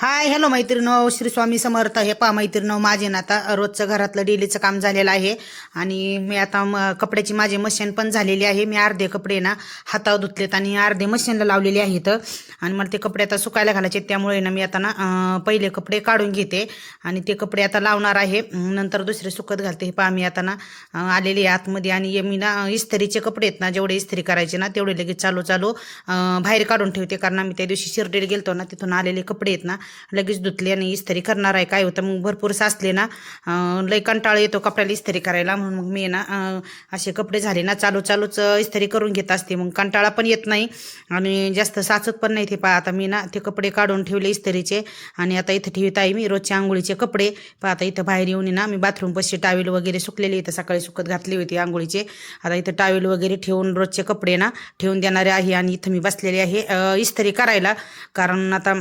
Hi hello मैत्रिणो Shri Swami Samarth हे पा मैत्रिणो माझे ना आता रोजचं घरातलं डेलीचं काम झालेलं आहे. आणि मी आता म कपड्याची माझी मशीन पण झालेली आहे. मी अर्धे कपडे ना हातावर धुतलेत आणि अर्धे मशीनला लावलेले आहेत. आणि मला ते कपडे आता सुकायला घालायचे त्यामुळे ना मी आता ना पहिले कपडे काढून घेते. आणि ते कपडे आता लावणार आहे. नंतर दुसरे सुकत घालते. हे पहा मी आता ना आलेले आहे आतमध्ये. आणि मी ना इस्त्रीचे कपडे आहेत ना जेवढे इस्त्री करायचे ना तेवढे लगेच चालू चालू बाहेर काढून ठेवते. कारण आम्ही त्या दिवशी शिर्डीला गेलतो ना तिथून आलेले कपडे आहेत ना लगेच धुतले आणि इस्त्री करणार आहे. काय होतं मग भरपूर साचले ना. लई लय कंटाळ येतो कपड्याला इस्त्री करायला. म्हणून मग मी ना असे कपडे झाले ना चालू चालूच इस्त्री करून घेत असते. मग कंटाळा पण येत नाही आणि जास्त साचत पण नाही ते पहा. आता मी ना ते कपडे काढून ठेवले इस्त्रीचे. आणि आता इथं ठेवत आहे मी रोजच्या आंघोळीचे कपडे. पहा आता इथं बाहेर येऊन ना मी बाथरूम पशी टावेल वगैरे सुकलेले इथं सकाळी सुकत घातली होती आंघोळीचे. आता इथं टावेल वगैरे ठेवून रोजचे कपडे ना ठेवून देणारे आहे. आणि इथं मी बसलेले आहे इस्त्री करायला. कारण आता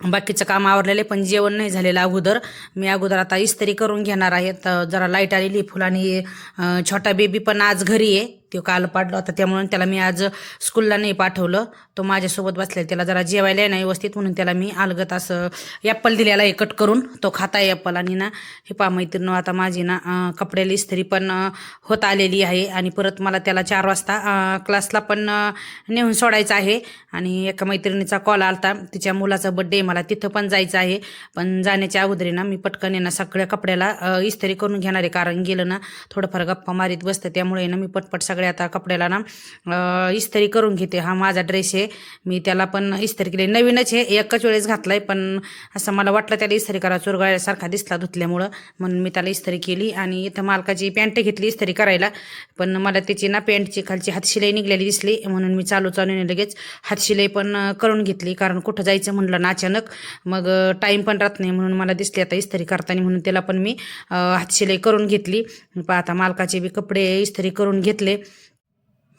बाकीचं काम आवरलेलं आहे पण जेवण नाही झालेलं अगोदर. मी अगोदर आता इस्त्री करून घेणार आहे. तर जरा लाइट आलेली फुल आणि छोटा बेबी पण आज घरी आहे. तो काल पाडला होता त्यामुळे त्याला मी आज स्कूलला नाही पाठवलं. तो माझ्यासोबत बसलेला त्याला जरा जेवायला नाही व्यवस्थित म्हणून त्याला मी अलगत असं ॲप्पल दिलेला आहे कट करून. तो खाता आहे ॲप्पल आणि ना हे पा मैत्रिणी आता माझी ना कपड्याला इस्त्री पण होत आलेली आहे. आणि परत मला त्याला चार वाजता क्लासला पण नेऊन सोडायचं आहे. आणि एका मैत्रिणीचा कॉल आलता तिच्या मुलाचा बड्डे मला तिथं पण जायचं आहे. पण जाण्याच्या अगोदरी ना मी पटकन येणं ना सगळ्या कपड्याला इस्त्री करून घेणार आहे. कारण गेलं ना थोडंफार गप्पा मारीत बसतं त्यामुळे ना मी पटपट सगळ्या आता कपड्याला ना इस्त्री करून घेते. हा माझा ड्रेस आहे. मी त्याला पण इस्त्री केली. नवीनच आहे. एकच वेळेस घातलाय पण असं मला वाटलं त्याला इस्त्री करा. चुरगाळ्यासारखा दिसला धुतल्यामुळं. म्हणून मी त्याला इस्त्री केली आणि इथं मालकाची पॅन्ट घेतली इस्त्री करायला. पण मला त्याची ना पॅन्टची खालची हातशिलाई निघलेली दिसली. म्हणून मी चालू चालू लगेच. हातशिलाई पण करून घेतली. कारण कुठं जायचं म्हणलं ना अचानक. मग टाईम पण राहत नाही म्हणून मला दिसली आता इस्त्री करताना. म्हणून त्याला पण मी हातशिलाई करून घेतली. पहा आता मालकाचे बी कपडे इस्त्री करून घेतले.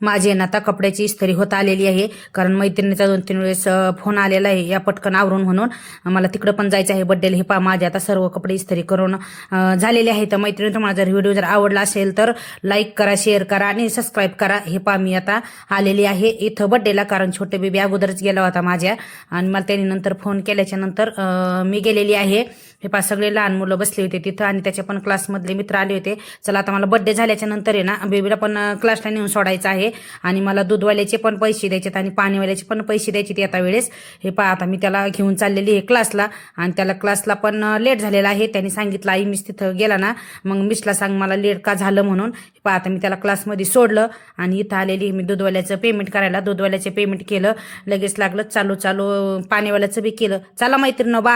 माझी आहे ना आता कपड्याची इस्त्री होत आलेली आहे. कारण मैत्रिणीचा दोन तीन वेळेस फोन आलेला आहे. या पटकन आवरून म्हणून मला तिकडं पण जायचं आहे. बड्डेला हे पा माझे आता सर्व कपडे इस्त्री करून झालेले आहेत. तर मैत्रिणी तुम्हाला जर व्हिडिओ जर आवडला असेल तर लाईक करा शेअर करा आणि सबस्क्राईब करा. हे पा मी आता आलेली आहे इथं बड्डेला कारण छोटे बेबी अगोदरच गेला होता माझ्या. आणि मला त्यांनी नंतर फोन केल्याच्यानंतर मी गेलेली आहे. हे पा सगळे लहान मुलं बसले होते तिथं आणि त्याच्या पण क्लासमधले मित्र आले होते. चला आता मला बड्डे झाल्याच्यानंतर आहे ना बेबीला पण क्लासला नेऊन सोडायचं आहे. आणि मला दूधवाल्याचे पण पैसे द्यायचेत आणि पाणीवाल्याचे पण पैसे द्यायचे आता वेळेस. हे पहा आता मी त्याला घेऊन चाललेली आहे क्लासला. आणि त्याला क्लासला पण लेट झालेला आहे. त्याने सांगितलं आई मिस तिथं गेला ना. मग मिसला सांग मला लेट का झालं म्हणून. पा आता मी त्याला क्लासमध्ये सोडलं आणि इथं आलेली मी दूधवाल्याचं पेमेंट करायला. दूधवाल्याचे पेमेंट केलं. लगेच लागलं चालू चालू पाणीवाल्याचं बी केलं. चला मैत्रिणी बा